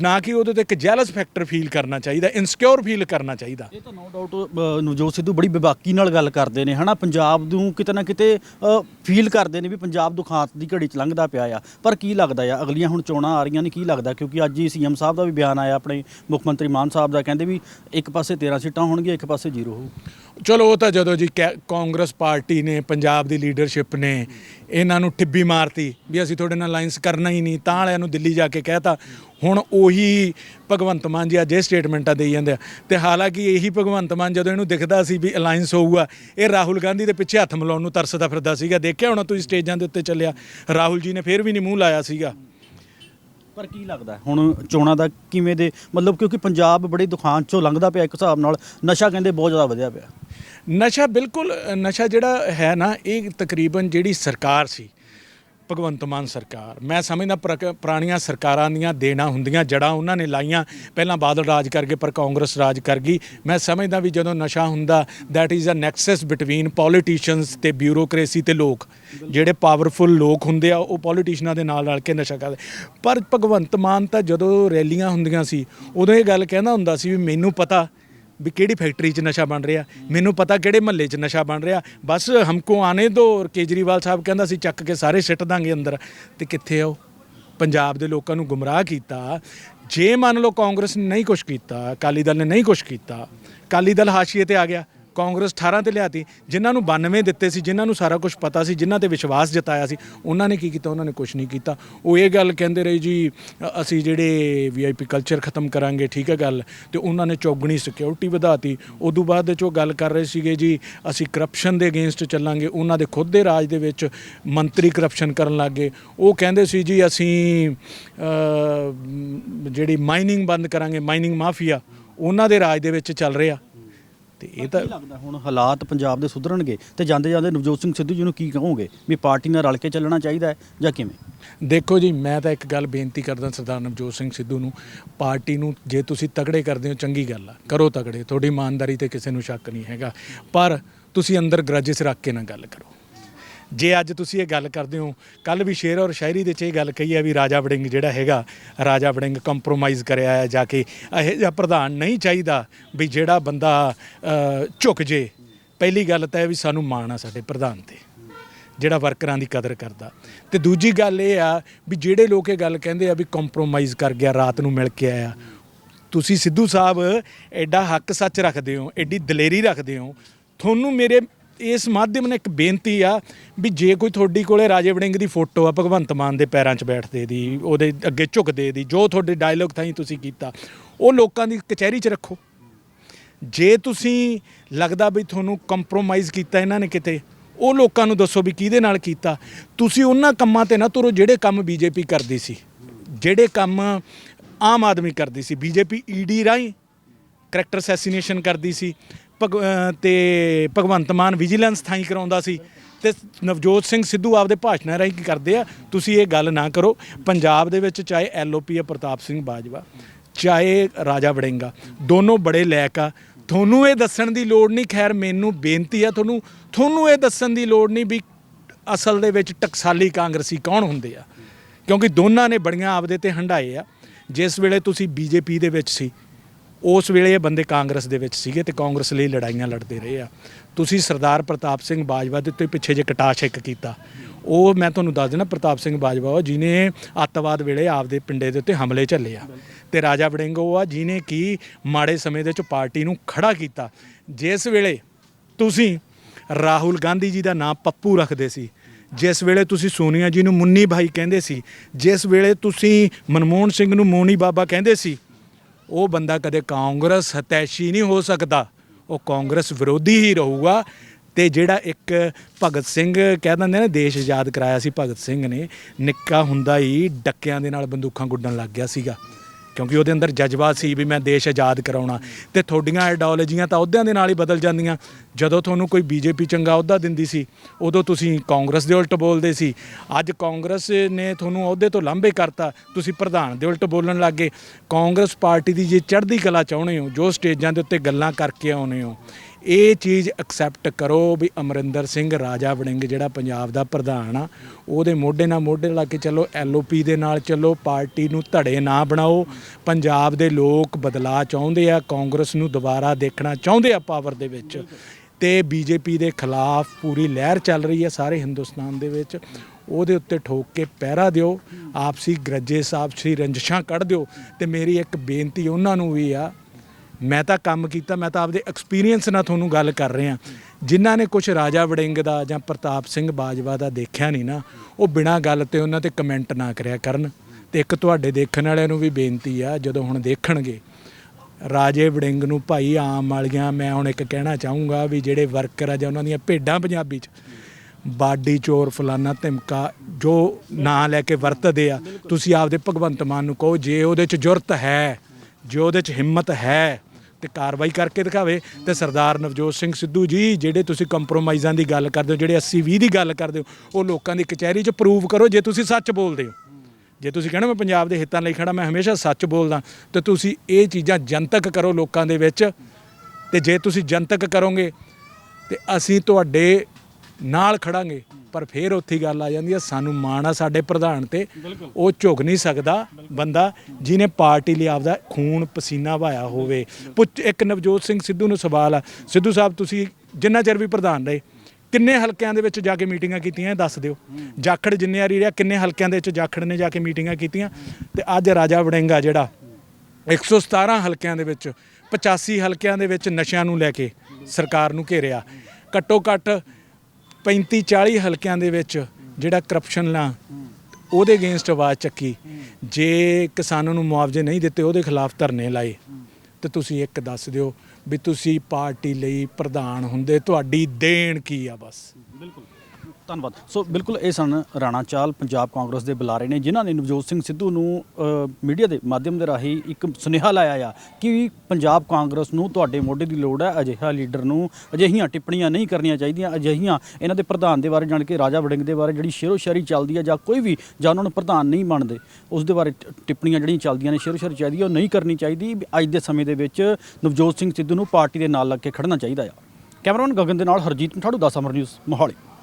Speaker 1: ਨਾ ਕਿ ਉਹਦੇ ਤੇ ਇੱਕ ਜੈਲਸ ਫੈਕਟਰ ਫੀਲ ਕਰਨਾ ਚਾਹੀਦਾ ਇਨਸਿਕਿਉਰ ਫੀਲ ਕਰਨਾ ਚਾਹੀਦਾ।
Speaker 2: ਇਹ ਤਾਂ ਨੋ ਡਾਊਟ ਨਵਜੋਤ ਸਿੱਧੂ ਬੜੀ ਬੇਬਾਕੀ ਨਾਲ ਗੱਲ ਕਰਦੇ ਨੇ, ਹਨਾ? ਪੰਜਾਬ ਨੂੰ ਕਿਤੇ ਨਾ ਕਿਤੇ ਫੀਲ ਕਰਦੇ ਨੇ ਵੀ ਪੰਜਾਬ ਦੁਖਾਂਤ ਦੀ ਘੜੀ ਚ ਲੰਘਦਾ ਪਿਆ ਆ। ਪਰ ਕੀ ਲੱਗਦਾ ਆ? ਅਗਲੀਆਂ ਹੁਣ ਚੋਣਾਂ ਆ ਰਹੀਆਂ ਨੇ, ਕੀ ਲੱਗਦਾ? ਕਿਉਂਕਿ ਅੱਜ ਹੀ ਸੀਐਮ ਸਾਹਿਬ ਦਾ ਵੀ ਬਿਆਨ ਆਇਆ, ਆਪਣੇ ਮੁੱਖ ਮੰਤਰੀ ਮਾਨ ਸਾਹਿਬ ਦਾ ਕਹਿੰਦੇ ਵੀ ਇੱਕ ਪਾਸੇ 13 ਸੀਟਾਂ ਹੋਣਗੀਆਂ, ਇੱਕ ਪਾਸੇ ਜ਼ੀਰੋ ਹੋਊ।
Speaker 1: ਚਲੋ, ਉਹ ਤਾਂ ਜਦੋਂ ਜੀ ਕੈ- ਕਾਂਗਰਸ ਪਾਰਟੀ ਨੇ, ਪੰਜਾਬ ਦੀ ਲੀਡਰਸ਼ਿਪ ਨੇ, ਇਹਨਾਂ ਨੂੰ ਠਿੱਬੀ ਮਾਰਤੀ ਵੀ ਅਸੀਂ ਤੁਹਾਡੇ ਨਾਲ ਅਲਾਈਅੰਸ ਕਰਨਾ ਹੀ ਨਹੀਂ, ਤਾਂ ਵਾਲਿਆਂ ਨੂੰ ਦਿੱਲੀ ਜਾ ਕੇ ਕਹਿਤਾ ਹੁਣ ਉਹੀ ਭਗਵੰਤ ਮਾਨ ਜੀ ਅੱਜ ਇਹ ਸਟੇਟਮੈਂਟਾਂ ਦੇਈ ਜਾਂਦੇ ਆ। ਤੇ ਹਾਲਾਂਕਿ ਇਹੀ ਭਗਵੰਤ ਮਾਨ ਜਦੋਂ ਇਹਨੂੰ ਦਿਖਦਾ ਸੀ ਵੀ ਅਲਾਈਅੰਸ ਹੋਊਗਾ, ਇਹ ਰਾਹੁਲ ਗਾਂਧੀ ਦੇ ਪਿੱਛੇ ਹੱਥ ਮਿਲਾਉਣ ਨੂੰ ਤਰਸਦਾ ਫਿਰਦਾ ਸੀਗਾ। ਦੇਖਿਆ ਹੋਣਾ ਤੁਸੀਂ ਸਟੇਜਾਂ ਦੇ ਉੱਤੇ ਚੱਲਿਆ, ਰਾਹੁਲ ਜੀ ਨੇ ਫੇਰ ਵੀ ਨਹੀਂ ਮੂੰਹ ਲਾਇਆ ਸੀਗਾ।
Speaker 2: ਪਰ ਕੀ ਲੱਗਦਾ ਹੁਣ ਚੋਣਾਂ ਦਾ ਕਿਵੇਂ ਦੇ, ਮਤਲਬ ਕਿਉਂਕਿ ਪੰਜਾਬ ਬੜੇ ਦੁਖਾਂਤ ਚੋਂ ਲੰਘਦਾ ਪਿਆ ਇੱਕ ਹਿਸਾਬ ਨਾਲ, ਨਸ਼ਾ ਕਹਿੰਦੇ ਬਹੁਤ ਜ਼ਿਆਦਾ ਵਧਿਆ ਪਿਆ।
Speaker 1: ਨਸ਼ਾ ਬਿਲਕੁਲ ਨਸ਼ਾ ਜਿਹੜਾ ਹੈ ਨਾ, ਇਹ ਤਕਰੀਬਨ ਜਿਹੜੀ ਸਰਕਾਰ ਸੀ ਭਗਵੰਤ ਮਾਨ ਸਰਕਾਰ। ਮੈਂ ਸਮਝਦਾ ਪ੍ਰਕ- ਪੁਰਾਣੀਆਂ ਸਰਕਾਰਾਂ ਦੀਆਂ ਦੇਣਾ ਹੁੰਦੀਆਂ, ਜੜਾਂ ਉਹਨਾਂ ਨੇ ਲਾਈਆਂ। ਪਹਿਲਾਂ ਬਾਦਲ ਰਾਜ ਕਰ ਗਏ, ਪਰ ਕਾਂਗਰਸ ਰਾਜ ਕਰ ਗਈ। ਮੈਂ ਸਮਝਦਾ ਵੀ ਜਦੋਂ ਨਸ਼ਾ ਹੁੰਦਾ that is a nexus between politicians ਤੇ ਬਿਊਰੋਕ੍ਰੇਸੀ ਤੇ ਲੋਕ। ਜਿਹੜੇ ਪਾਵਰਫੁਲ ਲੋਕ ਹੁੰਦੇ ਆ, ਉਹ ਪੋਲੀਟੀਸ਼ੀਅਨਾਂ ਦੇ ਨਾਲ ਰਲ ਕੇ ਨਸ਼ਾ ਕਰਦੇ। ਪਰ ਭਗਵੰਤ ਮਾਨ ਤਾਂ ਜਦੋਂ ਰੈਲੀਆਂ ਹੁੰਦੀਆਂ ਸੀ, ਉਦੋਂ ਇਹ ਗੱਲ ਕਹਿੰਦਾ ਹੁੰਦਾ ਸੀ ਵੀ ਮੈਨੂੰ ਪਤਾ ਵੀ ਕਿਹੜੀ ਫੈਕਟਰੀ 'ਚ ਨਸ਼ਾ ਬਣ ਰਿਹਾ, ਮੈਨੂੰ ਪਤਾ ਕਿਹੜੇ ਮਹੱਲੇ 'ਚ ਨਸ਼ਾ ਬਣ ਰਿਹਾ। ਬਸ ਹਮਕੋ ਆਨੇ ਦੋ, ਔਰ ਕੇਜਰੀਵਾਲ ਸਾਹਿਬ ਕਹਿੰਦਾ ਸੀ ਚੱਕ ਕੇ ਸਾਰੇ ਸਿੱਟ ਦਾਂਗੇ ਅੰਦਰ। ਤੇ ਕਿੱਥੇ ਆਓ ਪੰਜਾਬ ਦੇ ਲੋਕਾਂ ਨੂੰ ਗੁੰਮਰਾਹ ਕੀਤਾ। ਜੇ ਮੰਨ ਲਓ ਕਾਂਗਰਸ ਨੇ ਨਹੀਂ ਕੁਝ ਕੀਤਾ, ਅਕਾਲੀ ਦਲ ਨੇ ਨਹੀਂ ਕੁਝ ਕੀਤਾ, ਅਕਾਲੀ ਦਲ ਹਾਸ਼ੀਏ ਤੇ ਆ ਗਿਆ। ਕਾਂਗਰਸ 18 ਤੇ ਲਿਆਤੀ, ਜਿਨ੍ਹਾਂ ਨੂੰ 92 ਦਿੱਤੇ ਸੀ, ਜਿਨ੍ਹਾਂ ਨੂੰ ਸਾਰਾ ਕੁਝ ਪਤਾ ਸੀ, ਜਿਨ੍ਹਾਂ ਤੇ ਵਿਸ਼ਵਾਸ ਜਤਾਇਆ ਸੀ, ਉਹਨਾਂ ਨੇ ਕੀ ਕੀਤਾ? ਉਹਨਾਂ ਨੇ ਕੁਝ ਨਹੀਂ ਕੀਤਾ। ਉਹ ਇਹ ਗੱਲ ਕਹਿੰਦੇ ਰਹੇ ਜੀ ਅਸੀਂ ਜਿਹੜੇ ਵੀਆਈਪੀ ਕਲਚਰ ਖਤਮ ਕਰਾਂਗੇ, ਠੀਕ ਹੈ ਗੱਲ? ਤੇ ਉਹਨਾਂ ਨੇ ਚੌਗਣੀ ਸਿਕਿਉਰਿਟੀ ਵਧਾਤੀ। ਉਦੋਂ ਬਾਅਦ ਦੇ ਉਹ ਗੱਲ ਕਰ ਰਹੇ ਸੀਗੇ ਜੀ, ਅਸੀਂ ਕਰਪਸ਼ਨ ਦੇ ਅਗੇਂਸਟ ਚੱਲਾਂਗੇ। ਉਹਨਾਂ ਦੇ ਖੁਦ ਦੇ ਰਾਜ ਦੇ ਵਿੱਚ ਮੰਤਰੀ ਕਰਪਸ਼ਨ ਕਰਨ ਲੱਗੇ ਉਹ ਕਹਿੰਦੇ ਸੀ ਜੀ, ਅਸੀਂ ਜਿਹੜੀ ਮਾਈਨਿੰਗ ਬੰਦ ਕਰਾਂਗੇ ਮਾਈਨਿੰਗ ਮਾਫੀਆ ਉਹਨਾਂ ਦੇ ਰਾਜ ਦੇ ਵਿੱਚ ਚੱਲ ਰਿਹਾ। ਤੇ ਇਹ ਤਾਂ
Speaker 2: ਲੱਗਦਾ ਹੁਣ ਹਾਲਾਤ ਪੰਜਾਬ ਦੇ ਸੁਧਰਨਗੇ ਤੇ ਜਾਂਦੇ ਜਾਂਦੇ ਨਵਜੋਤ ਸਿੰਘ ਸਿੱਧੂ ਜੀ ਨੂੰ ਕੀ ਕਹੋਗੇ ਵੀ ਪਾਰਟੀ ਨਾਲ ਰਲ ਕੇ ਚੱਲਣਾ ਚਾਹੀਦਾ ਹੈ ਜਾਂ ਕਿਵੇਂ?
Speaker 1: ਦੇਖੋ ਜੀ ਮੈਂ ਤਾਂ ਇੱਕ ਗੱਲ ਬੇਨਤੀ ਕਰਦਾ ਸਰਦਾਰ ਨਵਜੋਤ ਸਿੰਘ ਸਿੱਧੂ ਨੂੰ ਪਾਰਟੀ ਨੂੰ ਜੇ ਤੁਸੀਂ ਤਗੜੇ ਕਰਦੇ ਹੋ ਚੰਗੀ ਗੱਲ ਆ। ਕਰੋ ਤਗੜੇ ਤੁਹਾਡੀ ਇਮਾਨਦਾਰੀ ਤੇ ਕਿਸੇ ਨੂੰ ਸ਼ੱਕ ਨਹੀਂ ਹੈਗਾ। ਪਰ ਤੁਸੀਂ ਅੰਦਰ ਗਰਜਸ ਰੱਖ ਕੇ ਨਾ ਗੱਲ ਕਰੋ। ਜੇ ਅੱਜ ਤੁਸੀਂ ਇਹ ਗੱਲ ਕਰਦੇ ਹੋ ਕੱਲ ਵੀ ਸ਼ੇਰ ਔਰ ਸ਼ਾਇਰੀ ਦੇ ਚ ਇਹ ਗੱਲ ਕਹੀ ਹੈ ਵੀ ਰਾਜਾ ਵੜਿੰਗ ਜਿਹੜਾ ਹੈਗਾ, ਰਾਜਾ ਵੜਿੰਗ ਕੰਪਰੋਮਾਈਜ਼ ਕਰਿਆ ਹੈ, ਜਾ ਕੇ ਇਹ ਜਿਹਾ ਪ੍ਰਧਾਨ ਨਹੀਂ ਚਾਹੀਦਾ ਵੀ ਜਿਹੜਾ ਬੰਦਾ ਝੁਕ ਜੇ। ਪਹਿਲੀ ਗੱਲ ਤਾਂ ਇਹ ਵੀ ਸਾਨੂੰ ਮਾਣ ਆ ਸਾਡੇ ਪ੍ਰਧਾਨ ਤੇ, ਜਿਹੜਾ ਵਰਕਰਾਂ ਦੀ ਕਦਰ ਕਰਦਾ। ਤੇ ਦੂਜੀ ਗੱਲ ਇਹ ਆ ਵੀ ਜਿਹੜੇ ਲੋਕ ਇਹ ਗੱਲ ਕਹਿੰਦੇ ਆ ਵੀ ਕੰਪਰੋਮਾਈਜ਼ ਕਰ ਗਿਆ, ਰਾਤ ਨੂੰ ਮਿਲ ਕੇ ਆਇਆ। ਤੁਸੀਂ ਸਿੱਧੂ ਸਾਹਿਬ, ਐਡਾ ਹੱਕ ਸੱਚ ਰੱਖਦੇ ਹੋ, ਐਡੀ ਦਲੇਰੀ ਰੱਖਦੇ ਹੋ, ਤੁਹਾਨੂੰ ਮੇਰੇ ਇਸ ਮਾਧਿਅਮ ਨੇ ਇੱਕ ਬੇਨਤੀ ਆ ਵੀ ਜੇ ਕੋਈ ਤੁਹਾਡੀ ਕੋਲੇ ਰਾਜੇ ਵੜਿੰਗ ਦੀ ਫੋਟੋ ਆ, ਭਗਵੰਤ ਮਾਨ ਦੇ ਪੈਰਾਂ 'ਚ ਬੈਠਦੇ ਦੀ, ਉਹਦੇ ਅੱਗੇ ਝੁਕਦੇ ਦੀ, ਜੋ ਤੁਹਾਡੇ ਡਾਇਲੋਗ ਥਾਈ ਤੁਸੀਂ ਕੀਤਾ, ਉਹ ਲੋਕਾਂ ਦੀ ਕਚਹਿਰੀ 'ਚ ਰੱਖੋ। ਜੇ ਤੁਸੀਂ ਲੱਗਦਾ ਵੀ ਤੁਹਾਨੂੰ ਕੰਪਰੋਮਾਈਜ਼ ਕੀਤਾ ਇਹਨਾਂ ਨੇ ਕਿਤੇ, ਉਹ ਲੋਕਾਂ ਨੂੰ ਦੱਸੋ ਵੀ ਕਿਹਦੇ ਨਾਲ ਕੀਤਾ। ਤੁਸੀਂ ਉਹਨਾਂ ਕੰਮਾਂ ਤੇ ਨਾ ਤੁਰੋ ਜਿਹੜੇ ਕੰਮ ਬੀਜੇਪੀ ਕਰਦੀ ਸੀ, ਜਿਹੜੇ ਕੰਮ ਆਮ ਆਦਮੀ ਕਰਦੀ ਸੀ, ਬੀਜੇਪੀ ਈਡੀ ਰਾਹੀਂ ਕਰੈਕਟਰ ਅਸੈਸੀਨੇਸ਼ਨ ਕਰਦੀ ਸੀ ਭਗ- ਅਹ ਤੇ ਭਗਵੰਤ ਮਾਨ ਵਿਜੀਲੈਂਸ ਥਾਈ ਕਰਾਉਂਦਾ ਸੀ। ਤੇ ਨਵਜੋਤ ਸਿੰਘ ਸਿੱਧੂ ਆਪਦੇ ਭਾਸ਼ਣਾਂ ਰਾਹੀਂ ਕੀ ਕਰਦੇ ਆ? ਤੁਸੀਂ ਇਹ ਗੱਲ ਨਾ ਕਰੋ। ਪੰਜਾਬ ਦੇ ਵਿੱਚ ਚਾਹੇ ਐਲਓਪੀ ਆ, ਪ੍ਰਤਾਪ ਸਿੰਘ ਬਾਜਵਾ, ਚਾਹੇ ਰਾਜਾ ਵੜਿੰਗਾ, ਦੋਨੋਂ ਬੜੇ ਲੈਕ ਆ। ਤੁਹਾਨੂੰ ਇਹ ਦੱਸਣ ਦੀ ਲੋੜ ਨਹੀਂ, ਖੈਰ ਮੈਨੂੰ ਬੇਨਤੀ ਆ ਤੁਹਾਨੂੰ ਤੁਹਾਨੂੰ ਇਹ ਦੱਸਣ ਦੀ ਲੋੜ ਨਹੀਂ ਵੀ ਅਸਲ ਦੇ ਵਿੱਚ ਟਕਸਾਲੀ ਕਾਂਗਰਸੀ ਕੌਣ ਹੁੰਦੇ ਆ। ਕਿਉਂਕਿ ਦੋਨਾਂ ਨੇ ਬੜੀਆਂ ਆਪਦੇ ਤੇ ਹੰਡਾਏ ਆ। ਜਿਸ ਵੇਲੇ ਤੁਸੀਂ ਬੀਜੇਪੀ ਦੇ ਵਿੱਚ ਸੀ ਉਸ ਵੇਲੇ ਇਹ ਬੰਦੇ ਕਾਂਗਰਸ ਦੇ ਵਿੱਚ ਸੀਗੇ ਤੇ ਕਾਂਗਰਸ ਲਈ ਲੜਾਈਆਂ ਲੜਦੇ ਰਹੇ ਆ। ਤੁਸੀਂ ਸਰਦਾਰ ਪ੍ਰਤਾਪ ਸਿੰਘ ਬਾਜਵਾ ਦੇ ਉੱਤੇ ਪਿੱਛੇ ਜੇ ਕਟਾਸ਼ ਇੱਕ ਕੀਤਾ। ਉਹ ਮੈਂ ਤੁਹਾਨੂੰ ਦੱਸ ਦੇਣਾ ਪ੍ਰਤਾਪ ਸਿੰਘ ਬਾਜਵਾ ਉਹ ਜਿਨੇ ਅੱਤਵਾਦ ਵੇਲੇ ਆਪਦੇ ਪਿੰਡੇ ਦੇ ਉੱਤੇ ਹਮਲੇ ਝੱਲੇ ਆ। ਤੇ ਰਾਜਾ ਵੜਿੰਗ ਉਹ ਆ ਜਿਨੇ ਕੀ ਮਾੜੇ ਸਮੇਂ ਦੇ ਵਿੱਚ ਪਾਰਟੀ ਨੂੰ ਖੜਾ ਕੀਤਾ। ਜਿਸ ਵੇਲੇ ਤੁਸੀਂ ਰਾਹੁਲ ਗਾਂਧੀ ਜੀ ਦਾ ਨਾਮ ਪੱਪੂ ਰੱਖਦੇ ਸੀ, ਜਿਸ ਵੇਲੇ ਤੁਸੀਂ ਸੋਨੀਆ ਜੀ ਨੂੰ ਮੁੰਨੀ ਭਾਈ ਕਹਿੰਦੇ ਸੀ, ਜਿਸ ਵੇਲੇ ਤੁਸੀਂ ਮਨਮੋਹਨ ਸਿੰਘ ਨੂੰ ਮੋਨੀ ਬਾਬਾ ਕਹਿੰਦੇ ਸੀ ਉਹ ਬੰਦਾ ਕਦੇ ਕਾਂਗਰਸ ਹਤੈਸ਼ੀ ਨਹੀਂ ਹੋ ਸਕਦਾ। ਉਹ ਕਾਂਗਰਸ ਵਿਰੋਧੀ ਹੀ ਰਹੂਗਾ ਤੇ ਜਿਹੜਾ ਇੱਕ ਭਗਤ ਸਿੰਘ ਕਹਿ ਦਿੰਦੇ ਨੇ, ਦੇਸ਼ ਆਜ਼ਾਦ ਕਰਾਇਆ ਸੀ ਭਗਤ ਸਿੰਘ ਨੇ, ਨਿੱਕਾ ਹੁੰਦਾ ਹੀ ਡੱਕਿਆਂ ਦੇ ਨਾਲ ਬੰਦੂਕਾਂ ਗੁੱਡਣ ਲੱਗ ਗਿਆ ਸੀਗਾ। ਕਿਉਂਕਿ ਉਹਦੇ ਅੰਦਰ ਜਜ਼ਬਾ ਸੀ ਵੀ ਮੈਂ ਦੇਸ਼ ਆਜ਼ਾਦ ਕਰਾਉਣਾ। ਤੇ ਤੁਹਾਡੀਆਂ ਆਈਡੀਓਲੋਜੀਆਂ ਤਾਂ ਅਹੁਦਿਆਂ ਦੇ ਨਾਲ ਹੀ ਬਦਲ ਜਾਂਦੀਆਂ। ਜਦੋਂ ਤੁਹਾਨੂੰ ਕੋਈ ਬੀਜੇਪੀ ਚੰਗਾ ਅਹੁਦਾ ਦਿੰਦੀ ਸੀ, ਉਦੋਂ ਤੁਸੀਂ ਕਾਂਗਰਸ ਦੇ ਉਲਟ ਬੋਲਦੇ ਸੀ। ਅੱਜ ਕਾਂਗਰਸ ਨੇ ਤੁਹਾਨੂੰ ਅਹੁਦੇ ਤੋਂ ਲਾਂਭੇ ਕਰਤਾ। ਤੁਸੀਂ ਪ੍ਰਧਾਨ ਦੇ ਉਲਟ ਬੋਲਣ ਲੱਗੇ ਕਾਂਗਰਸ ਪਾਰਟੀ ਦੀ ਜੇ ਚੜ੍ਹਦੀ ਕਲਾ ਚਾਹੁੰਦੇ ਹੋ, ਜੋ ਸਟੇਜਾਂ ਦੇ ਉੱਤੇ ਗੱਲਾਂ ਕਰਕੇ ਆਉਨੇ ਹੋ ਇਹ ਚੀਜ਼ ਐਕਸੈਪਟ ਕਰੋ ਵੀ ਅਮਰਿੰਦਰ ਸਿੰਘ ਰਾਜਾ ਵੜਿੰਗ ਜਿਹੜਾ ਪੰਜਾਬ ਦਾ ਪ੍ਰਧਾਨ ਆ, ਉਹਦੇ ਮੋਢੇ ਨਾਲ ਮੋਢੇ ਲਾ ਕੇ ਚੱਲੋ ਐਲਓਪੀ ਦੇ ਨਾਲ ਚੱਲੋ, ਪਾਰਟੀ ਨੂੰ ਧੜੇ ਨਾ ਬਣਾਓ, ਪੰਜਾਬ ਦੇ ਲੋਕ ਬਦਲਾਅ ਚਾਹੁੰਦੇ ਆ, ਕਾਂਗਰਸ ਨੂੰ ਦੁਬਾਰਾ ਦੇਖਣਾ ਚਾਹੁੰਦੇ ਆ ਪਾਵਰ ਦੇ ਵਿੱਚ। ਤੇ ਬੀਜੇਪੀ ਦੇ ਖਿਲਾਫ ਪੂਰੀ ਲਹਿਰ ਚੱਲ ਰਹੀ ਹੈ ਸਾਰੇ ਹਿੰਦੁਸਤਾਨ ਦੇ ਵਿੱਚ। ਉਹਦੇ ਉੱਤੇ ਠੋਕ ਕੇ ਪਹਿਰਾ ਦਿਓ, ਆਪਸੀ ਗਰਜੇ ਆਪਸੀ ਰੰਜਿਸ਼ਾਂ ਕੱਢ ਦਿਓ। ਤੇ ਮੇਰੀ ਇੱਕ ਬੇਨਤੀ ਉਹਨਾਂ ਨੂੰ ਵੀ ਆ ਮੈਂ ਤਾਂ ਕੰਮ ਕੀਤਾ, ਮੈਂ ਤਾਂ ਆਪਦੇ ਐਕਸਪੀਰੀਅੰਸ ਨਾਲ ਤੁਹਾਨੂੰ ਗੱਲ ਕਰ ਰਿਹਾ। ਜਿਨ੍ਹਾਂ ਨੇ ਕੁਝ ਰਾਜਾ ਵੜਿੰਗ ਦਾ ਜਾਂ ਪ੍ਰਤਾਪ ਸਿੰਘ ਬਾਜਵਾ ਦਾ ਦੇਖਿਆ ਨਹੀਂ ਨਾ, ਉਹ ਬਿਨਾਂ ਗੱਲ ਤੇ ਉਹਨਾਂ ਤੇ ਕਮੈਂਟ ਨਾ ਕਰਿਆ ਕਰਨ। ਤੇ ਇੱਕ ਤੁਹਾਡੇ ਦੇਖਣ ਵਾਲਿਆਂ ਨੂੰ ਵੀ ਬੇਨਤੀ ਆ, ਜਦੋਂ ਹੁਣ ਦੇਖਣਗੇ, ਰਾਜੇ ਵੜਿੰਗ ਨੂੰ ਭਾਈ ਆਮ ਵਾਲੀਆਂ, ਮੈਂ ਹੁਣ ਇੱਕ ਕਹਿਣਾ ਚਾਹੂੰਗਾ ਵੀ ਜਿਹੜੇ ਵਰਕਰ ਆ ਜਾਂ ਉਹਨਾਂ ਦੀਆਂ ਭੇਡਾਂ ਪੰਜਾਬੀ ਚ, ਬਾਡੀ ਚੋਰ ਫਲਾਨਾ ਧਮਕਾ ਜੋ ਨਾਂ ਲੈ ਕੇ ਵਰਤਦੇ ਆ, ਤੁਸੀਂ ਆਪਦੇ ਭਗਵੰਤ ਮਾਨ ਨੂੰ ਕਹੋ, ਜੇ ਉਹਦੇ ਚ ਜੁਰਤ ਹੈ ਜੇ ਉਹਦੇ ਚ ਹਿੰਮਤ ਹੈ ਤੇ ਕਾਰਵਾਈ ਕਰਕੇ ਦਿਖਾਵੇ ਤੇ ਸਰਦਾਰ ਨਵਜੋਤ ਸਿੰਘ ਸਿੱਧੂ ਜੀ, ਜਿਹੜੇ ਤੁਸੀਂ ਕੰਪਰੋਮਾਈਜ਼ਾਂ ਦੀ ਗੱਲ ਕਰਦੇ ਹੋ, ਜਿਹੜੇ 80 20 ਦੀ ਗੱਲ ਕਰਦੇ ਹੋ, ਉਹ ਲੋਕਾਂ ਦੀ ਕਚਹਿਰੀ 'ਚ ਪ੍ਰੂਵ ਕਰੋ ਜੇ ਤੁਸੀਂ ਸੱਚ ਬੋਲਦੇ ਹੋ। ਜੇ ਤੁਸੀਂ ਕਹਿੰਦੇ ਮੈਂ ਪੰਜਾਬ ਦੇ ਹਿੱਤਾਂ ਲਈ ਖੜਾ, ਮੈਂ ਹਮੇਸ਼ਾ ਸੱਚ ਬੋਲਦਾ, ਤੇ ਤੁਸੀਂ ਇਹ ਚੀਜ਼ਾਂ ਜਨਤਕ ਕਰੋ ਲੋਕਾਂ ਦੇ ਵਿੱਚ, ਤੇ ਜੇ ਤੁਸੀਂ ਜਨਤਕ ਕਰੋਗੇ, ਤੇ ਅਸੀਂ ਤੁਹਾਡੇ ਨਾਲ ਖੜਾਂਗੇ। ਪਰ ਫਿਰ ਉੱਥੇ ਗੱਲ ਆ ਜਾਂਦੀ ਹੈ ਸਾਨੂੰ ਮਾਣ ਆ ਸਾਡੇ ਪ੍ਰਧਾਨ ਤੇ। ਉਹ ਝੁਕ ਨਹੀਂ ਸਕਦਾ ਬੰਦਾ ਜਿਹਨੇ ਪਾਰਟੀ ਲਈ ਆਪਦਾ ਖੂਨ ਪਸੀਨਾ ਵਹਾਇਆ ਹੋਵੇ। ਪੁੱਛ ਇੱਕ ਨਵਜੋਤ ਸਿੰਘ ਸਿੱਧੂ ਨੂੰ ਸਵਾਲ ਆ। ਸਿੱਧੂ ਸਾਹਿਬ ਤੁਸੀਂ ਜਿੰਨਾ ਚਿਰ ਵੀ ਪ੍ਰਧਾਨ ਰਹੇ ਕਿੰਨੇ ਹਲਕਿਆਂ ਦੇ ਵਿੱਚ ਜਾ ਕੇ ਮੀਟਿੰਗਾਂ ਕੀਤੀਆਂ ਇਹ ਦੱਸ ਦਿਓ। ਜਾਖੜ ਜਿੰਨੇ ਵਾਰੀ ਰਿਹਾ ਕਿੰਨੇ ਹਲਕਿਆਂ ਦੇ ਵਿੱਚ ਜਾਖੜ ਨੇ ਜਾ ਕੇ ਮੀਟਿੰਗਾਂ ਕੀਤੀਆਂ? ਤੇ ਅੱਜ ਰਾਜਾ ਵੜਿੰਗਾ ਜਿਹੜਾ 117 ਹਲਕਿਆਂ ਦੇ ਵਿੱਚ 85 ਹਲਕਿਆਂ ਦੇ ਵਿੱਚ ਨਸ਼ਿਆਂ ਨੂੰ ਲੈ ਕੇ ਸਰਕਾਰ ਨੂੰ ਘੇਰਿਆ। ਘੱਟੋ ਘੱਟ 35 40 ਹਲਕਿਆਂ ਦੇ ਵਿੱਚ ਜਿਹੜਾ ਕਰਪਸ਼ਨ ਲਾ, ਉਹਦੇ ਅਗੇਂਸਟ ਆਵਾਜ਼ ਚੱਕੀ। ਜੇ ਕਿਸਾਨਾਂ ਨੂੰ ਮੁਆਵਜ਼ੇ ਨਹੀਂ ਦਿੱਤੇ, ਉਹਦੇ ਖਿਲਾਫ ਧਰਨੇ ਲਾਏ। ਤੇ ਤੁਸੀਂ ਇੱਕ ਦੱਸ ਦਿਓ ਵੀ ਤੁਸੀਂ ਪਾਰਟੀ ਲਈ ਪ੍ਰਧਾਨ ਹੁੰਦੇ, ਤੁਹਾਡੀ ਦੇਣ ਕੀ ਆ ਬਸ?
Speaker 2: ਬਿਲਕੁਲ। ਧੰਨਵਾਦ। ਸੋ ਬਿਲਕੁਲ ਇਹ ਸਨ ਰਾਣਾ ਚਾਲ ਪੰਜਾਬ ਕਾਂਗਰਸ ਦੇ ਬੁਲਾਰੇ ਨੇ, ਜਿਨ੍ਹਾਂ ਨੇ ਨਵਜੋਤ ਸਿੰਘ ਸਿੱਧੂ ਨੂੰ ਮੀਡੀਆ ਦੇ ਮਾਧਿਅਮ ਦੇ ਰਾਹੀਂ ਇੱਕ ਸੁਨੇਹਾ ਲਾਇਆ ਆ ਕਿ ਪੰਜਾਬ ਕਾਂਗਰਸ ਨੂੰ ਤੁਹਾਡੇ ਮੋਢੇ ਦੀ ਲੋੜ ਹੈ, ਅਜਿਹਾ ਲੀਡਰ ਨੂੰ ਅਜਿਹੀਆਂ ਟਿੱਪਣੀਆਂ ਨਹੀਂ ਕਰਨੀਆਂ ਚਾਹੀਦੀਆਂ, ਅਜਿਹੀਆਂ ਇਹਨਾਂ ਦੇ ਪ੍ਰਧਾਨ ਦੇ ਬਾਰੇ ਜਾਣ ਕੇ ਰਾਜਾ ਵੜਿੰਗ ਦੇ ਬਾਰੇ ਜਿਹੜੀ ਸ਼ੇਰੋ ਸ਼ਾਇਰੀ ਚੱਲਦੀ ਹੈ ਜਾਂ ਕੋਈ ਵੀ, ਜਾਂ ਉਹਨਾਂ ਨੂੰ ਪ੍ਰਧਾਨ ਨਹੀਂ ਮੰਨਦੇ, ਉਸ ਦੇ ਬਾਰੇ ਟਿੱਪਣੀਆਂ ਜਿਹੜੀਆਂ ਚੱਲਦੀਆਂ ਨੇ ਸ਼ੇਰੋ ਸ਼ਾਇਰੀ ਚਾਹੀਦੀ ਹੈ ਉਹ ਨਹੀਂ ਕਰਨੀ ਚਾਹੀਦੀ। ਵੀ ਅੱਜ ਦੇ ਸਮੇਂ ਦੇ ਵਿੱਚ ਨਵਜੋਤ ਸਿੰਘ ਸਿੱਧੂ ਨੂੰ ਪਾਰਟੀ ਦੇ ਨਾਲ ਲੱਗ ਕੇ ਖੜਨਾ ਚਾਹੀਦਾ ਆ। ਕੈਮਰਾਮੈਨ ਗਗਨ ਦੇ ਨਾਲ ਹਰਜੀਤ ਠਾੜੂ ਦਾ ਅਮਰ ਨਿਊਜ਼, ਮੋਹਾਲੀ।